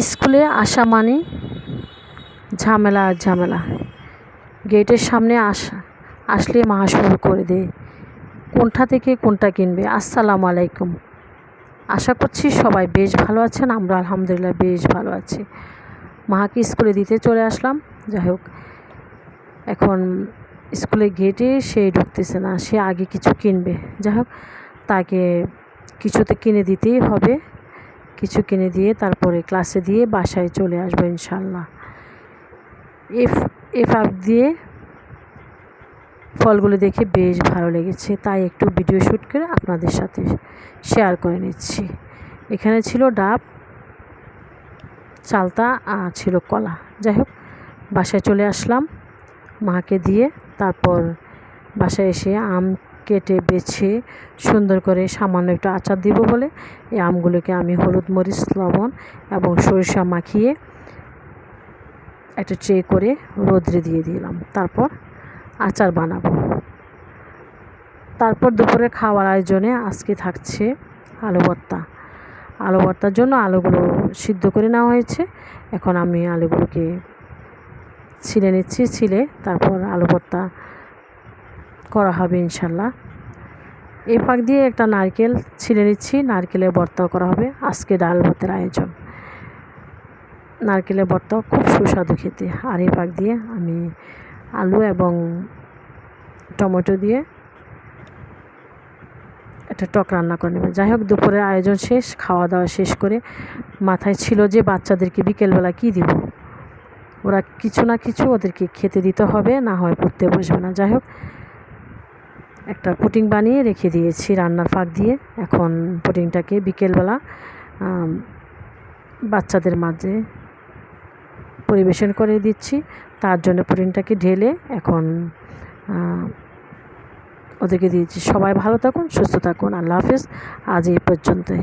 স্কুলে আসা মানে ঝামেলা আর ঝামেলা। গেটের সামনে আসা, আসলে মা শুরু করে দেয় কোনটা থেকে কোনটা কিনবে? আসসালামু আলাইকুম। আশা করছি সবাই বেশ ভালো আছেন, আমরা আলহামদুলিল্লাহ বেশ ভালো আছি। মাকে স্কুলে দিতে চলে আসলাম, যাই হোক। এখন স্কুলে গেটে সে ঢুকতেছে না, সে আগে কিছু কিনবে। যাই হোক, তাকে কিছুতে কিনে দিতেই হবে। কিছু কিনে দিয়ে তারপরে ক্লাসে দিয়ে বাসায় চলে আসব ইনশাল্লাহ এফ এফ আপ দিয়ে ফলগুলো দেখে বেশ ভালো লেগেছে, তাই একটু ভিডিও শ্যুট করে আপনাদের সাথে শেয়ার করে নিচ্ছি। এখানে ছিল ডাব, চালতা, আর ছিল কলা। যাই হোক, বাসায় চলে আসলাম মাকে দিয়ে, তারপর বাসায় এসে আম কেটে বেছে সুন্দর করে সামান্য একটু আচার দিব বলে এই আমগুলোকে আমি হলুদ মরিচ, লবণ এবং সরিষা মাখিয়ে একটা ট্রে করে রোদ্রে দিয়ে দিলাম। তারপর আচার বানাবো। তারপর দুপুরে খাওয়ার আয়োজনে আজকে থাকছে আলু ভর্তা। আলু ভর্তার জন্য আলুগুলো সিদ্ধ করে নেওয়া হয়েছে। এখন আমি আলুগুলোকে ছিলে নিচ্ছি, ছিলে তারপর আলু ভর্তা করা হবে ইনশাল্লাহ। এই ফাঁক দিয়ে একটা নারকেল ছিঁড়ে নিচ্ছি, নারকেলের ভর্তাও করা হবে। আজকে ডাল ভাতের আয়োজন। নারকেলের ভর্তাও খুব সুস্বাদু খেতে। আর এই ফাঁক দিয়ে আমি আলু এবং টমেটো দিয়ে একটা টক রান্না করে নেবেন যাই হোক, দুপুরের আয়োজন শেষ, খাওয়া দাওয়া শেষ করে মাথায় ছিল যে বাচ্চাদেরকে বিকেলবেলা কী দিব? ওরা কিছু না কিছু ওদেরকে খেতে দিতে হবে, না হয় পড়তে বসবে না। যাই হোক একটা পুটিং বানিয়ে রেখে দিয়েছি রান্নার ফাঁক দিয়ে। এখন পুটিংটাকে বিকেলবেলা বাচ্চাদের মাঝে পরিবেশন করে দিচ্ছি। তার জন্য পুটিংটাকে ঢেলে এখন ওদেরকে দিয়েছি। সবাই ভালো থাকুন, সুস্থ থাকুন। আল্লাহ হাফিজ। আজ এই পর্যন্তই।